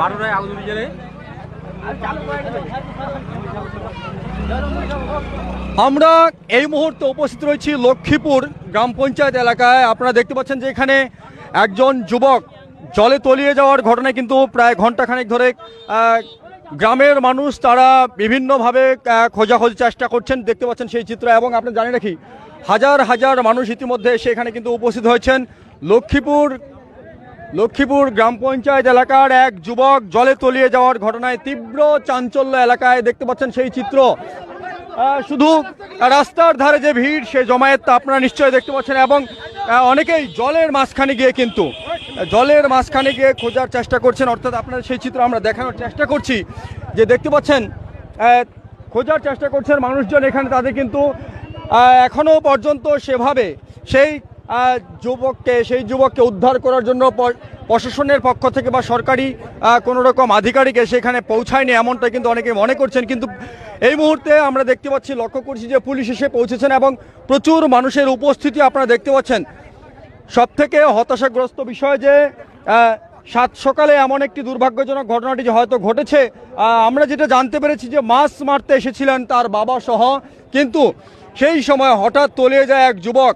বারোটায় আগুন বিজয়ে আমরা এই মুহূর্তে উপস্থিত রয়েছি লক্ষ্মীপুর গ্রাম পঞ্চায়েত এলাকায়। আপনারা দেখতে পাচ্ছেন যে এখানে একজন যুবক জলে তলিয়ে যাওয়ার ঘটনায় কিন্তু প্রায় ঘন্টাখানেক ধরে গ্রামের মানুষ তারা বিভিন্নভাবে খোঁজাখোঁজি চেষ্টা করছেন। দেখতে পাচ্ছেন সেই চিত্র এবং আপনি জানেন রাখি হাজার হাজার মানুষ ইতিমধ্যে এসে এখানে কিন্তু উপস্থিত হয়েছেন। লক্ষ্মীপুর লক্ষ্মীপুর গ্রাম পঞ্চায়েত এলাকার এক যুবক জলে তলিয়ে যাওয়ার ঘটনায় তীব্র চাঞ্চল্য এলাকায় দেখতে পাচ্ছেন সেই চিত্র। শুধু রাস্তার ধারে যে ভিড়, সে জমায়েত তা আপনারা নিশ্চয়ই দেখতে পাচ্ছেন এবং অনেকেই জলের মাঝখানে গিয়ে কিন্তু, জলের মাঝখানে গিয়ে খোঁজার চেষ্টা করছেন। অর্থাৎ আপনারা সেই চিত্র আমরা দেখানোর চেষ্টা করছি। যে দেখতে পাচ্ছেন খোঁজার চেষ্টা করছেন মানুষজন এখানে, তাদের কিন্তু এখনও পর্যন্ত সেভাবে সেই যুবককে, সেই যুবককে উদ্ধার করার জন্য প্রশাসনের পক্ষ থেকে বা সরকারি কোনো রকম আধিকারিক এসে এখানে পৌঁছায়নি, এমনটা কিন্তু অনেকে মনে করছেন। কিন্তু এই মুহূর্তে আমরা দেখতে পাচ্ছি, লক্ষ্য করছি যে পুলিশ এসে পৌঁছেছেন এবং প্রচুর মানুষের উপস্থিতি আপনারা দেখতে পাচ্ছেন। সব থেকে হতাশাগ্রস্ত বিষয় যে সাত সকালে এমন একটি দুর্ভাগ্যজনক ঘটনাটি যে হয়তো ঘটেছে আমরা যেটা জানতে পেরেছি যে মাছ মারতে এসেছিলেন তার বাবা সহ, কিন্তু সেই সময় হঠাৎ তলিয়ে যায় এক যুবক।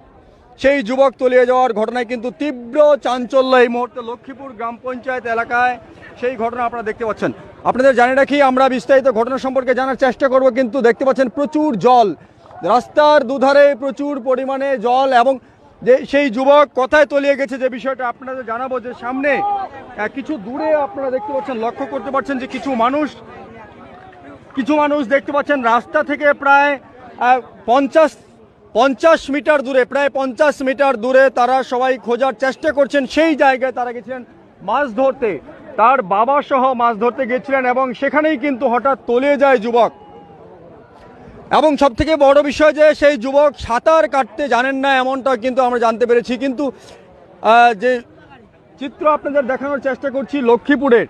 সেই যুবক তলিয়ে যাওয়ার ঘটনায় কিন্তু তীব্র চাঞ্চল্য এই মুহূর্তে লক্ষ্মীপুর গ্রাম পঞ্চায়েত এলাকায়। সেই ঘটনা আপনারা দেখতে পাচ্ছেন। আপনাদের জানিয়ে রাখি, আমরা বিস্তারিত ঘটনা সম্পর্কে জানার চেষ্টা করব, কিন্তু দেখতে পাচ্ছেন প্রচুর জল। রাস্তার দুধারে প্রচুর পরিমাণে জল এবং যে সেই যুবক কোথায় তলিয়ে গেছে যে বিষয়টা আপনাদের জানাব যে সামনে কিছু দূরে আপনারা দেখতে পাচ্ছেন, লক্ষ্য করতে পারছেন যে কিছু মানুষ কিছু মানুষ দেখতে পাচ্ছেন রাস্তা থেকে প্রায় পঞ্চাশ পঞ্চাশ মিটার দূরে, প্রায় পঞ্চাশ মিটার দূরে তারা সবাই খোঁজার চেষ্টা করছেন। সেই জায়গায় তারা গেছিলেন মাছ ধরতে। তার বাবা সহ মাছ ধরতে গেছিলেন এবং সেখানেই কিন্তু হঠাৎ তলিয়ে যায় যুবক। এবং সব থেকে বড় বিষয় যে সেই যুবক সাঁতার কাটতে জানেন না এমনটা কিন্তু আমরা জানতে পেরেছি। কিন্তু যে চিত্র আপনাদের দেখানোর চেষ্টা করছি লক্ষ্মীপুরের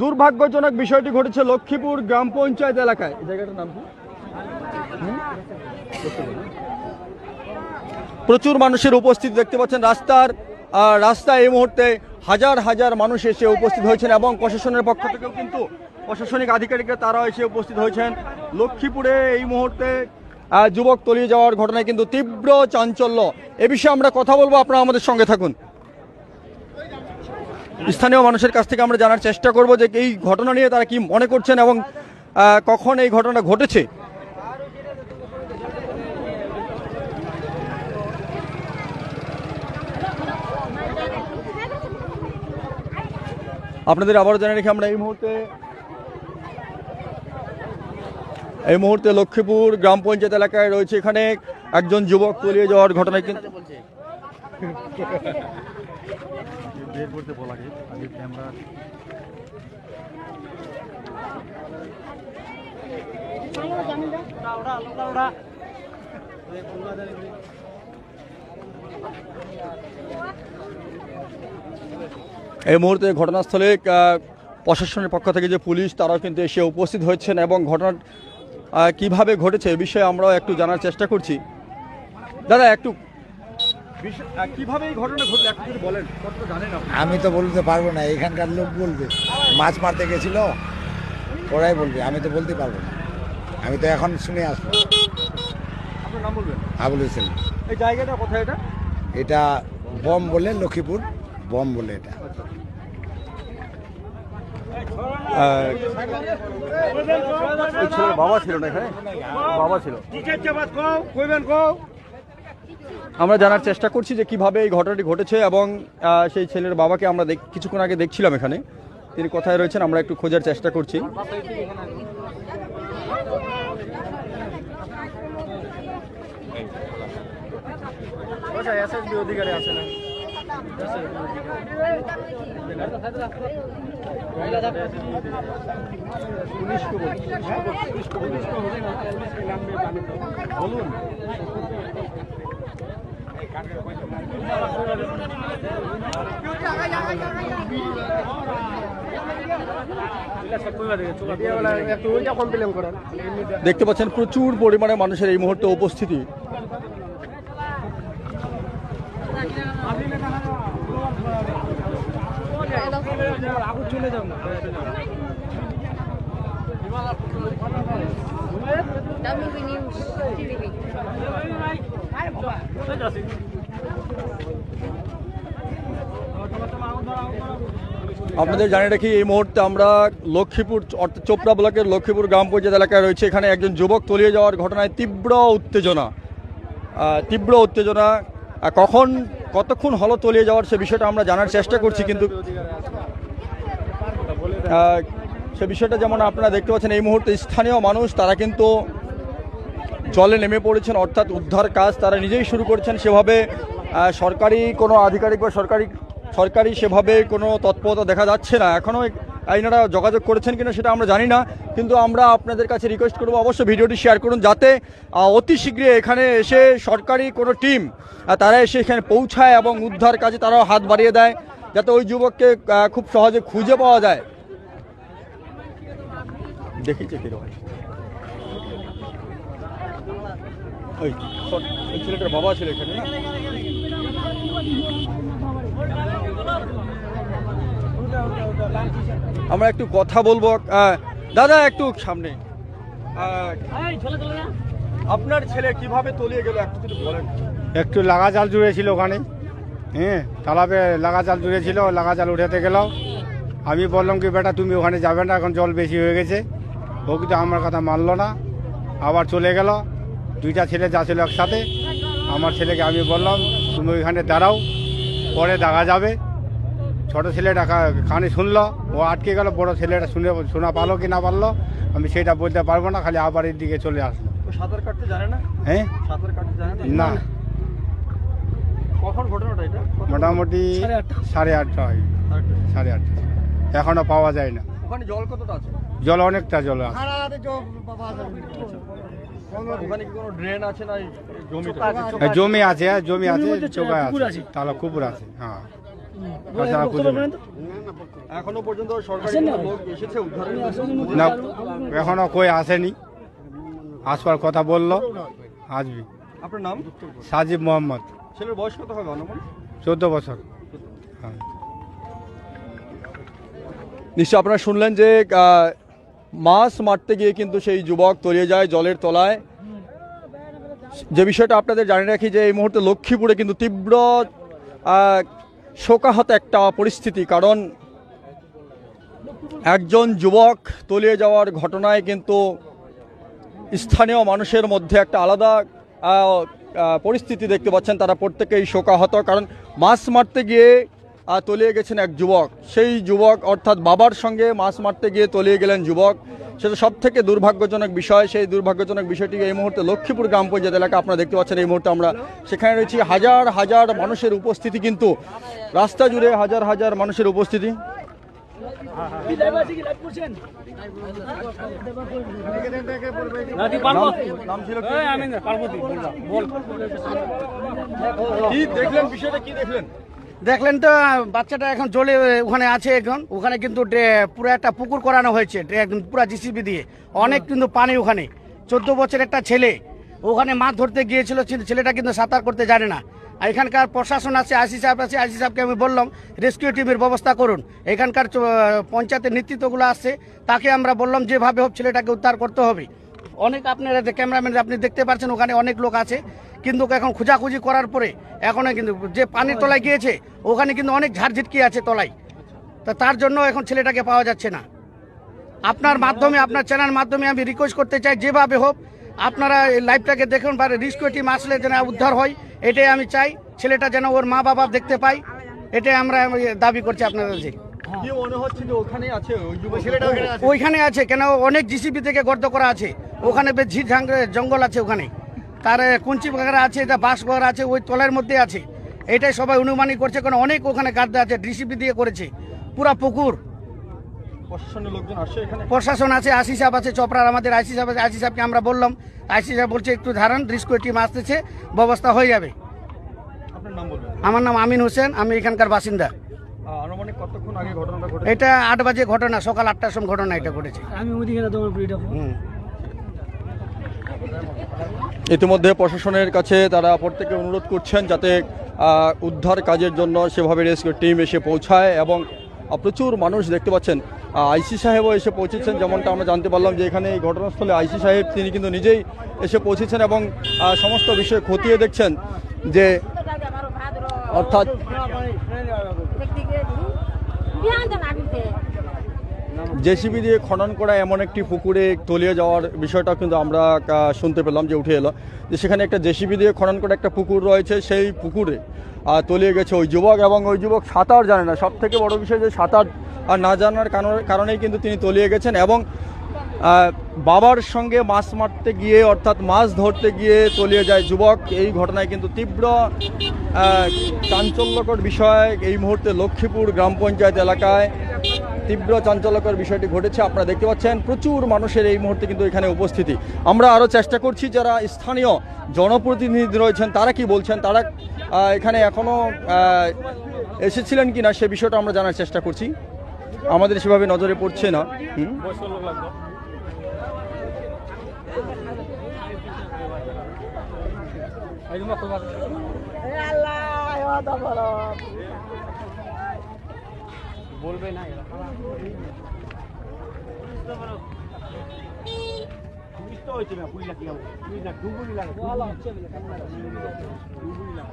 দুর্ভাগ্যজনক বিষয়টি ঘটেছে লক্ষ্মীপুর গ্রাম পঞ্চায়েত এলাকায়। জায়গাটার নাম কি? প্রচুর মানুষের উপস্থিতি দেখতে পাচ্ছেন। রাস্তার রাস্তায় এই মুহূর্তে হাজার হাজার মানুষ এসে উপস্থিত হয়েছেন এবং প্রশাসনের পক্ষ থেকেও কিন্তু প্রশাসনিক আধিকারিকরা তারাও এসে উপস্থিত হয়েছেন। লক্ষ্মীপুরে এই মুহূর্তে যুবক তলিয়ে যাওয়ার ঘটনায় কিন্তু তীব্র চাঞ্চল্য। এ বিষয়ে আমরা কথা বলব, আপনারা আমাদের সঙ্গে থাকুন। স্থানীয় মানুষের কাছ থেকে আমরা জানার চেষ্টা করব যে এই ঘটনা নিয়ে তারা কি মনে করছেন এবং কখন এই ঘটনা ঘটেছে। আপনাদের আবারও জানিয়ে রেখে, আমরা এই মুহূর্তে এই মুহূর্তে লক্ষ্মীপুর গ্রাম পঞ্চায়েত এলাকায় রয়েছে এখানে একজন যুবক তলিয়ে যাওয়ার ঘটনায় কিন্তু এই মুহূর্তে ঘটনাস্থলে প্রশাসনের পক্ষ থেকে যে পুলিশ তারাও কিন্তু এসে উপস্থিত হয়েছেন এবং ঘটনা কীভাবে ঘটেছে এ বিষয়ে আমরাও একটু জানার চেষ্টা করছি। দাদা একটু কীভাবে এই ঘটনা ঘটলো একটু যদি বলেন জানেন আমি তো বলতে পারব না এখানকার লোক বলবে। মাছ মারতে গেছিল ওরাই বলবে আমি তো বলতে পারব না। আমি তো এখন শুনে আসব। আপনার নাম বলবেন? আবুল হোসেন। এই জায়গাটা কোথায় এটা? এটা বম বলে লক্ষ্মীপুর বম বলে এটা। এই ছেলের বাবা ছিল না এখানে? বাবা ছিল। আমরা জানার চেষ্টা করছি যে কীভাবে এই ঘটনাটি ঘটেছে এবং সেই ছেলের বাবাকে আমরা কিছুক্ষণ আগে দেখছিলাম এখানে। তিনি কোথায় রয়েছেন আমরা একটু খোঁজার চেষ্টা করছি। দেখতে পাচ্ছেন প্রচুর পরিমাণে মানুষের এই মুহূর্তে উপস্থিতি। আপনাদের জানিয়ে রাখি, এই মুহূর্তে আমরা লক্ষ্মীপুর, অর্থাৎ চোপড়া ব্লকের লক্ষ্মীপুর গ্রাম পঞ্চায়েত এলাকায় রয়েছে। এখানে একজন যুবক তলিয়ে যাওয়ার ঘটনায় তীব্র উত্তেজনা। তীব্র উত্তেজনা কখন কতক্ষণ হলো তলিয়ে যাওয়ার সে বিষয়টা আমরা জানার চেষ্টা করছি, কিন্তু সে বিষয়টা যেমন আপনারা দেখতে পাচ্ছেন, এই মুহূর্তে স্থানীয় মানুষ, তারা কিন্তু জলে নেমে পড়েছেন, অর্থাৎ উদ্ধার কাজ তারা নিজেই শুরু করছেন সেভাবে সরকারি কোনো আধিকারিক বা সরকারি সরকারি সেভাবে কোনো তৎপরতা দেখা যাচ্ছে না। এখনও আইনারা যোগাযোগ করেছেন কিনা সেটা আমরা জানি না, কিন্তু আমরা আপনাদের কাছে রিকোয়েস্ট করব, অবশ্যই ভিডিওটি শেয়ার করুন যাতে অতি শীঘ্রই এখানে এসে সরকারি কোনো টিম তারা এসে এখানে পৌঁছায় এবং উদ্ধার কাজে তারাও হাত বাড়িয়ে দেয়, যাতে ওই যুবককে খুব সহজে খুঁজে পাওয়া যায়। ওই ছেলেটার বাবা ছিল এখানে। না আমরা একটু কথা বলব দাদা একটু সামনে। আপনার ছেলে কীভাবে তলিয়ে গেল, একটু যদি বলেন। একটু লাগা জাল জুড়েছিল ওখানে হ্যাঁ তালাবে লাগা জাল জুড়েছিল, লাগা জাল উঠাতে গেল। আমি বললাম কি, বেটা, তুমি ওখানে যাবে না, এখন জল বেশি হয়ে গেছে। ও কিন্তু আমার কথা মানলো না। আবার চলে গেল, দুইটা ছেলে যাচ্ছিল একসাথে। আমার ছেলেকে আমি বললাম, তুমি ওইখানে দাঁড়াও, পরে দেখা যাবে। ছোট ছেলেটা কা- কানে শুনলো ও আটকে গেল বড় ছেলেটা শুনে শোনা পারল কি না পারল আমি সেটা বলতে পারব না খালি আবার এর দিকে চলে আসলো। সাঁতার কাটতে জানে না? হ্যাঁ? সাঁতার কাটতে জানে না? কখন ঘটনাটা এটা? মোটামুটি সাড়ে আটটা। হয়। সাড়ে আটটা। এখনও পাওয়া যায় না। ওখানে জল কতটা আছে? জল অনেকটা জল আছে। হ্যাঁ, জমি আছে জমি আছে চোখা আছে। তাহলে কুকুর আছে হ্যাঁ। এখনও পর্যন্ত সরকারি লোক এসেছে উদ্ধারের না এখনও কই আসেনি। আসবার কথা বলল আসবি। আপনার নাম? সাজিব মোহাম্মদ। ছেলের বয়স কত হবে অনুমান? চোদ্দ বছর। হ্যাঁ। নিশ্চয় আপনারা শুনলেন যে মাছ মারতে গিয়ে কিন্তু সেই যুবক তলিয়ে যায় জলের তলায়। যে বিষয়টা আপনাদের জানিয়ে রাখি যে এই মুহূর্তে লক্ষ্মীপুরে কিন্তু তীব্র শোকাহত একটা পরিস্থিতি, কারণ একজন যুবক তলিয়ে যাওয়ার ঘটনায় কিন্তু স্থানীয় মানুষের মধ্যে একটা আলাদা পরিস্থিতি দেখতে পাচ্ছেন, তারা প্রত্যেকেই শোকাহত, কারণ মাছ মারতে গিয়ে তলিয়ে গেছেন এক যুবক। সেই যুবক অর্থাৎ বাবার সঙ্গে মাছ মারতে গিয়ে তলিয়ে গেলেন যুবক। সেটা সব থেকে দুর্ভাগ্যজনক বিষয়। সেই দুর্ভাগ্যজনক বিষয়টি এই মুহূর্তে লক্ষ্মীপুর গ্রাম পঞ্চায়েত এলাকা আপনারা দেখতে পাচ্ছেন। এই মুহূর্তে আমরা সেখানে রয়েছি। হাজার হাজার মানুষের উপস্থিতি কিন্তু রাস্তা জুড়ে হাজার হাজার মানুষের উপস্থিতি? কি দেখলেন? বিষয়টা কি দেখলেন? দেখলেন তো বাচ্চাটা এখন জলে ওখানে আছে এখন। ওখানে কিন্তু পুরো একটা পুকুর করানো হয়েছে পুরো জিসিবি দিয়ে। অনেক কিন্তু পানি ওখানে। চোদ্দ বছর একটা ছেলে ওখানে মাছ ধরতে গিয়েছিল ছেলে- ছেলেটা কিন্তু সাঁতার করতে জানে না। এখানকার প্রশাসন আছে আইসি সাহেব আছে আইসি সাহেবকে আমি বললাম রেস্কিউ টিমের ব্যবস্থা করুন। এখানকার পঞ্চায়েতের নেতৃত্বগুলো আসছে তাকে আমরা বললাম যেভাবে হোক ছেলেটাকে উদ্ধার করতে হবে। অনেক আপনারা ক্যামেরাম্যান আপনি দেখতে পাচ্ছেন, ওখানে অনেক লোক আছে। কিন্তু এখন খোঁজাখুঁজি করার পরে, এখনও কিন্তু যে পানির তলায় গিয়েছে, ওখানে কিন্তু অনেক ঝাড়ঝিটকি আছে তলায়। তা তার জন্য এখন ছেলেটাকে পাওয়া যাচ্ছে না। আপনার মাধ্যমে, আপনার চ্যানেল মাধ্যমে আমি রিকোয়েস্ট করতে চাই, যেভাবে হোক, আপনারা এই লাইভটাকে দেখুন বা রিস্কিউ টিম আসলে যেন উদ্ধার হয়, এটাই আমি চাই। ছেলেটা যেন ওর মা বাবা দেখতে পায়, এটাই আমরা দাবি করছি আপনাদের কি মনে হচ্ছে যে ওখানেই আছে ওই যুবক ছেলেটা ওইখানে আছে কেন অনেক জিসিবি থেকে গর্ত করা আছে। ওখানে বেশ জঙ্গল আছে ওখানে। তার কুঞ্চি বাগারা আছে এটা বাঁশ বাগার আছে ওই তলের মধ্যে আছে। এটাই সবাই অনুমানিক করছে কারণ অনেক ওখানে গাদ্দা আছে ডিসিপি দিয়ে করেছে। পুরা পুকুর। প্রশাসনের লোকজন আসে এখানে? প্রশাসন আছে আশি সাহেব আছে চপড়ার আমাদের আইসি সাহেব আছে আইসি সাহেবকে আমরা বললাম। আইসি সাহেব বলছে একটু ধারণ রিস্কো টিম আসতেছে ব্যবস্থা হয়ে যাবে। আপনার নাম বলবেন। আমার নাম আমিন হোসেন আমি এখানকার বাসিন্দা। আনুমানিক কতক্ষণ আগে ঘটনাটা ঘটে এটা আট বাজে ঘটনা সকাল আটটার সময় ঘটনা এটা ঘটেছে আমি ওদিকে তোমার বুড়িটা হুম ইতিমধ্যে প্রশাসনের কাছে তারা প্রত্যেকে অনুরোধ করছেন যাতে উদ্ধার কাজের জন্য সেভাবে রেস্কিউ টিম এসে পৌঁছায় এবং প্রচুর মানুষ দেখতে পাচ্ছেন আইসি সাহেবও এসে পৌঁছেছেন যেমনটা আমরা জানতে পারলাম যে এখানে এই ঘটনাস্থলে আইসি সাহেব তিনি কিন্তু নিজেই এসে পৌঁছেছেন এবং সমস্ত বিষয় খতিয়ে দেখছেন যে অর্থাৎ জেসিবি দিয়ে খনন করা এমন একটি পুকুরে তলিয়ে যাওয়ার বিষয়টা কিন্তু আমরা শুনতে পেলাম যে উঠে এলো। যে সেখানে একটা জেসিবি দিয়ে খনন করা একটা পুকুর রয়েছে, সেই পুকুরে তলিয়ে গেছে ওই যুবক এবং ওই যুবক সাঁতার জানে না। সব থেকে বড় বিষয় যে সাঁতার আর না জানার কারণে- কারণেই কিন্তু তিনি তলিয়ে গেছেন এবং বাবার সঙ্গে মাছ মারতে গিয়ে, অর্থাৎ মাছ ধরতে গিয়ে তলিয়ে যায় যুবক। এই ঘটনায় কিন্তু তীব্র চাঞ্চল্যকর বিষয়। এই মুহূর্তে লক্ষ্মীপুর গ্রাম পঞ্চায়েত এলাকায় তীব্র চাঞ্চল্যকর বিষয়টি ঘটেছে। আপনারা দেখতে পাচ্ছেন, প্রচুর মানুষের এই মুহূর্তে কিন্তু এখানে উপস্থিতি। আমরা আরও চেষ্টা করছি, যারা স্থানীয় জনপ্রতিনিধি রয়েছেন, তারা কি বলছেন? তারা এখানে এখনও এসেছিলেন কি না সে বিষয়টা আমরা জানার চেষ্টা করছি। আমাদের সেভাবে নজরে পড়ছে না। বলবে না হয়েছে না বুড়ি লাগি বুড়ি না ডুবুরি লাগে ডুবুরি লাগে ডুবুরি লাগে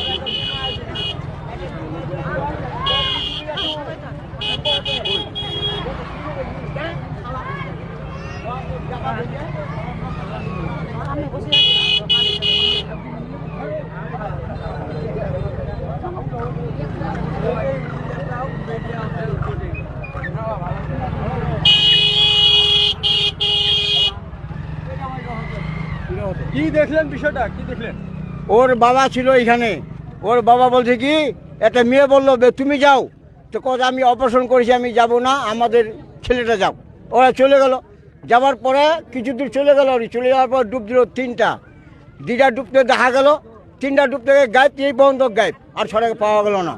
কি দেখলেন বিষয়টা? কি দেখলেন? ওর বাবা ছিল এখানে। ওর বাবা বলছে কি একটা মেয়ে বলল "বে, তুমি যাও। তো কথা আমি অপারেশন করেছি আমি যাব না আমাদের ছেলেটা যাও। ওরা চলে গেল। যাওয়ার পরে কিছু দূর চলে গেল চলে যাওয়ার পর ডুব দিল তিনটা। দুইটা ডুবতে দেখা গেল। তিনটা ডুব থেকে গায়েব এই পর্যন্ত গায়েব আর ছড়াকে পাওয়া গেল না।